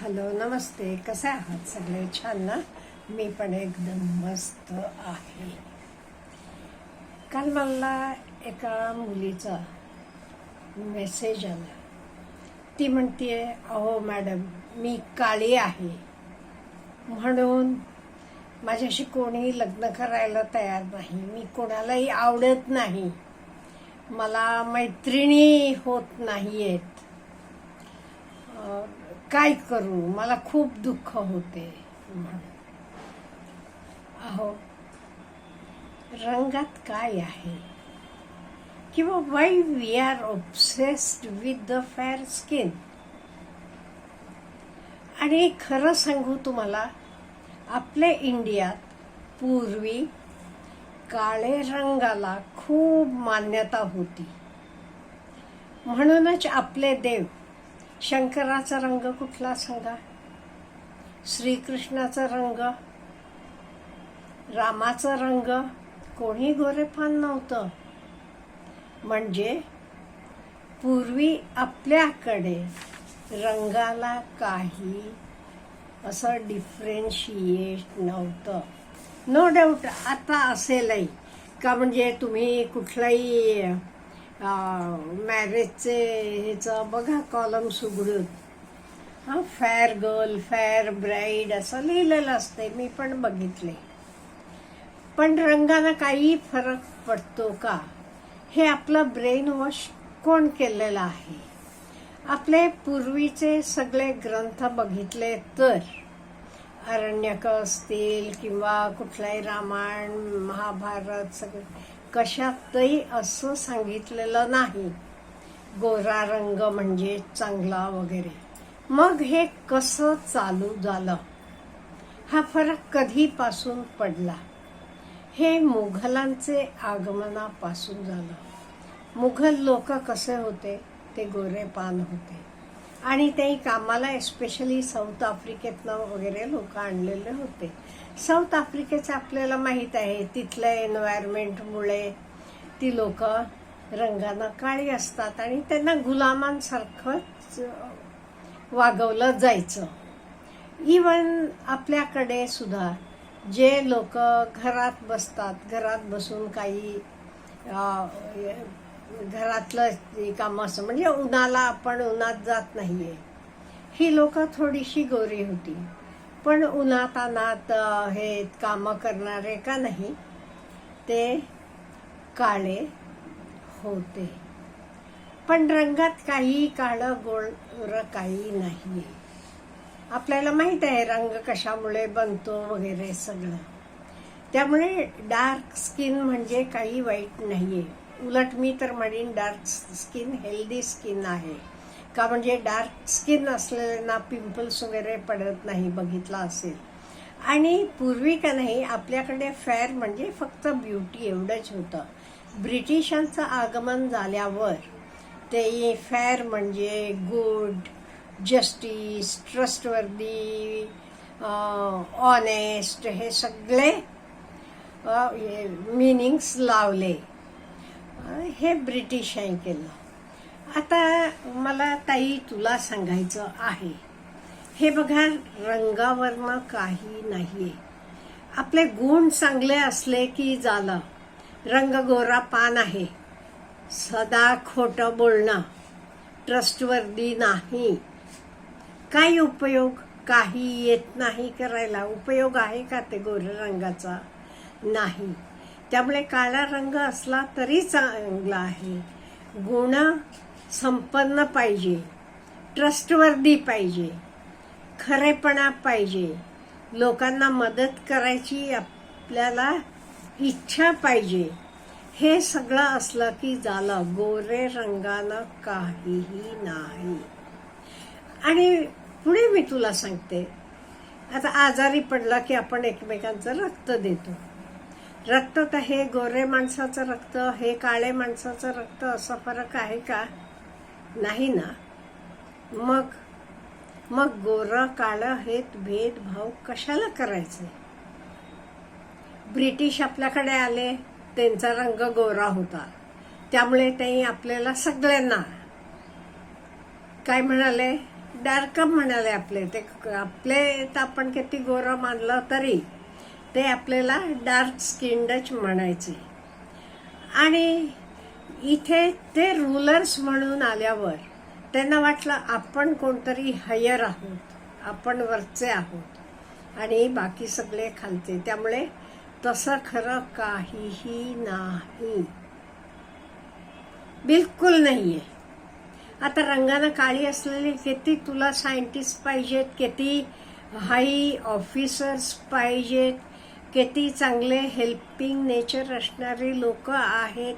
Hello नमस्ते. कसे आहात सगळे? छान ना? मी पण एकदम मस्त आहे. काल मला एका मुलीचा मेसेज आला. ती म्हणते अहो मॅडम मी काळी आहे. म्हणून माझ्याशी कोणी लग्न करायला तयार नाही. मी कोणालाही आवडत नाही. मला मैत्रिणी होत नाहीयेत. आहेत काय करू? मला खूप दुःख होते. म्हणून. अहो रंगात काय आहे? किंवा why we are obsessed with the fair skin आणि खरं सांगू तुम्हाला आपल्या इंडियात पूर्वी काळे रंगाला खूप मान्यता होती. म्हणूनच आपले देव शंकराचा रंग कुठला सांगा? श्रीकृष्णाचा रंग रामाचा रंग कोणी गोरेपान नव्हतं? म्हणजे पूर्वी आपल्याकडे रंगाला काही असं डिफरेन्शिएट नव्हतं. नो डाऊट आता असेलही. का म्हणजे तुम्ही कुठलाही मॅरेजचे ह्याचं बघा कॉलम्स उघडून हां फेअर गर्ल फेअर ब्राईड असं लिहिलेलं असते मी पण बघितले पण रंगाला काही फरक पडतो का? हे आपलं ब्रेन वॉश कोण केलेलं आहे? आपले पूर्वीचे सगळे ग्रंथ बघितले तर अरण्यक असतील किंवा कुठलाही रामायण महाभारत सगळे कशातही असं सांगितलेलं नाही. गोरा रंग म्हणजे चांगला वगैरे. मग हे कसं चालू झालं? हा फरक कधीपासून पडला? हे मुघलांचे आगमनापासून झालं. मुघल लोक कसे होते? ते गोरेपान होते. आणि ते कामाला एस्पेशली साऊथ आफ्रिकेतनं वगैरे लोक आणलेले होते. साऊथ आफ्रिकेचं आपल्याला माहीत आहे तिथल्या एन्व्हायरमेंटमुळे ती लोक रंगानं काळी असतात आणि त्यांना गुलामांसारखंच वागवलं जायचं. इवन आपल्याकडे सुद्धा जे लोक घरात बसतात घरात बसून काही घरातलं काम असं. म्हणजे उन्हाला आपण उन्हात जात नाहीये. ही लोक थोडीशी गोरी होती. पण उन्हात अनात हे कामं करणारे का नाही ते काळे होते. पण रंगात काही काळं गोळ काही नाही आपल्याला माहीत आहे रंग कशामुळे बनतो वगैरे सगळं. त्यामुळे डार्क स्किन म्हणजे काही वाईट नाहीये. उलट मी तर म्हणेन डार्क स्किन हेल्दी स्किन आहे. का म्हणजे डार्क स्किन असलेल्यांना पिंपल्स वगैरे पडत नाही बघितला असेल. आणि पूर्वी का नाही आपल्याकडे फेअर म्हणजे फक्त ब्युटी एवढंच होतं. ब्रिटिशांचं आगमन झाल्यावर ते फेअर म्हणजे गुड जस्टिस ट्रस्टवर्दी ऑनेस्ट हे सगळे मिनिंग्स लावले. हे ब्रिटिशांनी केलं. आता मला ताई तुला सांगायचं आहे. हे बघा रंगावरनं काही नाही आहे आपले गुण चांगले असले की झालं. रंग गोरा पान आहे. सदा खोटं बोलणं ट्रस्टवर्दी नाही. काही उपयोग काही येत नाही करायला. उपयोग आहे का ते गोऱ्या रंगाचा? नाही. त्यामुळे काळा रंग असला तरी चांगला आहे. गुण संपन्न पाहिजे. ट्रस्टवर्दी पाहिजे. खरेपणा पाहिजे. लोकांना मदत करायची आपल्याला इच्छा पाहिजे. हे सगळं असलं की झालं. गोरे रंगानं काहीही नाही. आणि पुढे मी तुला सांगते. आता आजारी पडला की आपण एकमेकांचं रक्त देतो. रक्त तर हे गोरे माणसाचं रक्त हे काळे माणसाचं रक्त असा फरक आहे का? नाही ना. मग मग गोरं काळं हे भेदभाव कशाला करायचे? ब्रिटिश आपल्याकडे आले त्यांचा रंग गोरा होता. त्यामुळे ते आपल्याला सगळ्यांना काय म्हणाले? डार्कम म्हणाले आपले. ते आपले तर आपण किती गोरं मानलं तरी. ते आपल्याला डार्क स्किंडच म्हणायचे. आणि इथे ते रुलर्स म्हणून आल्यावर त्यांना वाटलं आपण कोणतरी हायर आहोत आपण वरचे आहोत. आणि बाकी सगळे खालचे. त्यामुळे तसं खरं काहीही नाही. बिलकुल नाहीये. आता रंगानं काळी असलेली किती तुला सायंटिस्ट पाहिजेत किती हाई ऑफिसर्स पाहिजेत किती चांगले हेल्पिंग नेचर असणारी लोक आहेत.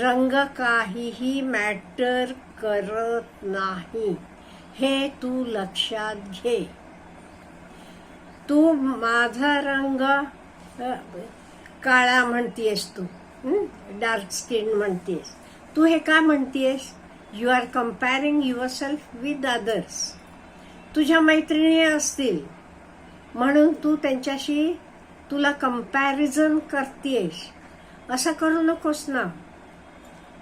रंग काहीही मॅटर करत नाही हे तू लक्षात घे. तू माझा रंग काळा म्हणतीयस तू डार्क स्किन म्हणतीयस तू हे का म्हणतीयस you are comparing yourself with others तुझ्या मैत्रिणी असतील म्हणून तू त्यांच्याशी तुला कंपॅरिझन करतेस. असं करू नकोस ना.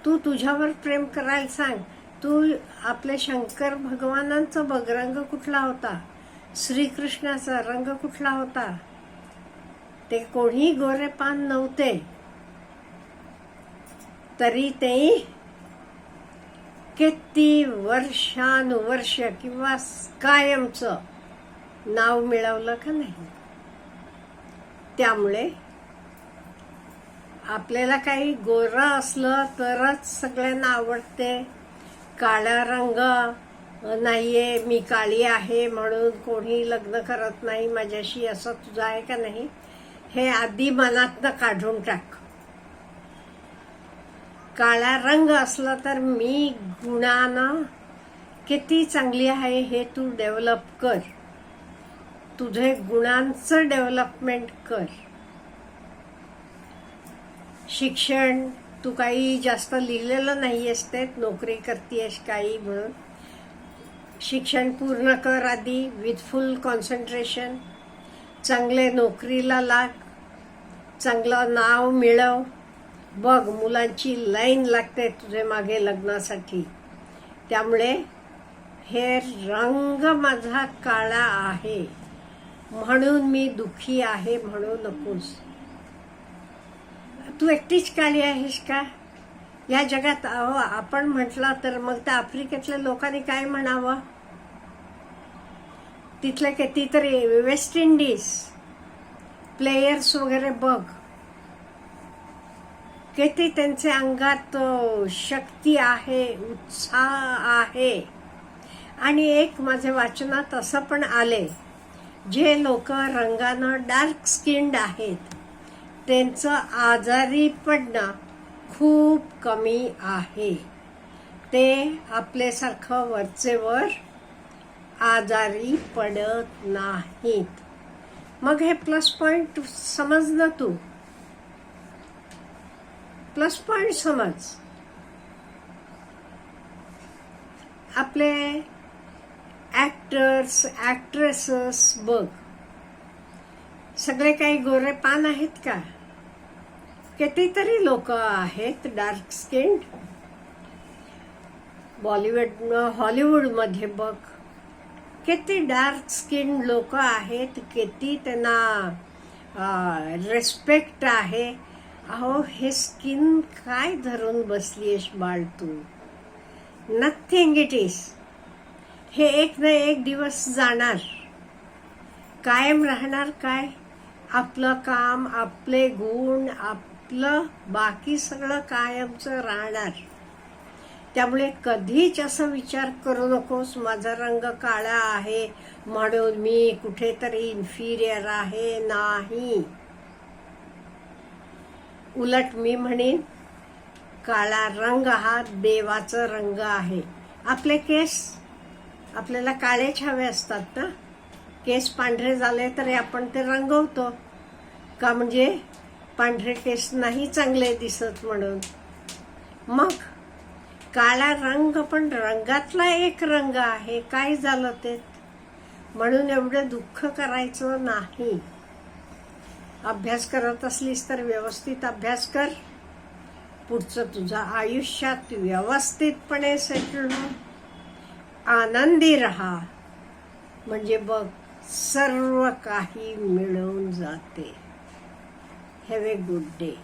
तू तुझ्यावर प्रेम करायला सांग. तू आपले शंकर भगवानांचा बघ रंग कुठला होता? श्रीकृष्णाचा रंग कुठला होता? ते कोणी गोरेपान नव्हते. तरी ते किती वर्षानुवर्ष किंवा कायमचं नाव मिळवलं का नाही? त्यामुळे आपल्याला काही गोरा असलं तरच सगळ्यांना आवडते. काळा रंग नाहीये मी काळी आहे म्हणून कोणी लग्न करत नाही माझ्याशी असं तुझं आहे का नाही? हे आधी मनातनं काढून टाक. काळा रंग असला तर मी गुणानं किती चांगली आहे हे तू डेव्हलप कर. तुझे गुणांचं डेव्हलपमेंट कर. शिक्षण तू काही जास्त लिहिलेलं नाही ते नोकरी करतेस काही म्हणून. शिक्षण पूर्ण कर आधी विथ फुल कॉन्सन्ट्रेशन चांगले नोकरीला लाग. चांगलं नाव मिळव. बघ मुलांची लाईन लागते तुझे मागे लग्नासाठी. त्यामुळे हे रंग माझा काळा आहे. म्हणून मी दुखी आहे म्हणू नकोस. तू एकटीच काली आहेस का? या जगात अहो आपण म्हटलं तर मग त्या आफ्रिकेतल्या लोकांनी काय म्हणावं? तिथले कितीतरी वेस्ट इंडिज प्लेयर्स वगैरे बघ. किती त्यांच्या अंगात शक्ती आहे उत्साह आहे. आणि एक माझ्या वाचनात असं पण आले जे लोक रंगानं डार्क स्किन्ड आहेत त्यांचं आजारी पडणं खूप कमी आहे. ते आपल्यासारखं वरचेवर आजारी पडत नाहीत. मग हे प्लस पॉईंट समज ना तू. प्लस पॉईंट समज. आपले ॲक्टर्स ॲक्ट्रेसेस बघ. सगळे काही गोरे पान आहेत का? कितीतरी लोक आहेत डार्क स्किन बॉलिवूड हॉलिवूडमध्ये बघ. किती डार्क स्किन लोक आहेत किती त्यांना रेस्पेक्ट आहे. अहो हे स्किन काय धरून बसली आहेस बाळ तू? नथिंग इट इज हे एक ना एक दिवस जाणार. कायम राहणार काय? आपलं काम आपले गुण आपलं बाकी सगळं कायमचं राहणार. त्यामुळे कधीच असं विचार करू नकोस माझा रंग काळा आहे म्हणून मी कुठेतरी इन्फिरियर आहे नाही. उलट मी म्हणेन काळा रंग हा देवाचा रंग आहे. आपले केस? आपल्याला काळेच हवे असतात ना? केस पांढरे झाले तरी आपण ते रंगवतो. का म्हणजे पांढरे केस नाही चांगले दिसत म्हणून? मग काळा रंग पण रंगातला एक रंग आहे. काय झालं ते? म्हणून एवढं दुःख करायचं नाही. अभ्यास करत असलीस तर व्यवस्थित अभ्यास कर. पुढचं तुझं आयुष्यात व्यवस्थितपणे सेटल हो आनंदी राहा म्हणजे बघ सर्व काही मिळून जाते. Have a good day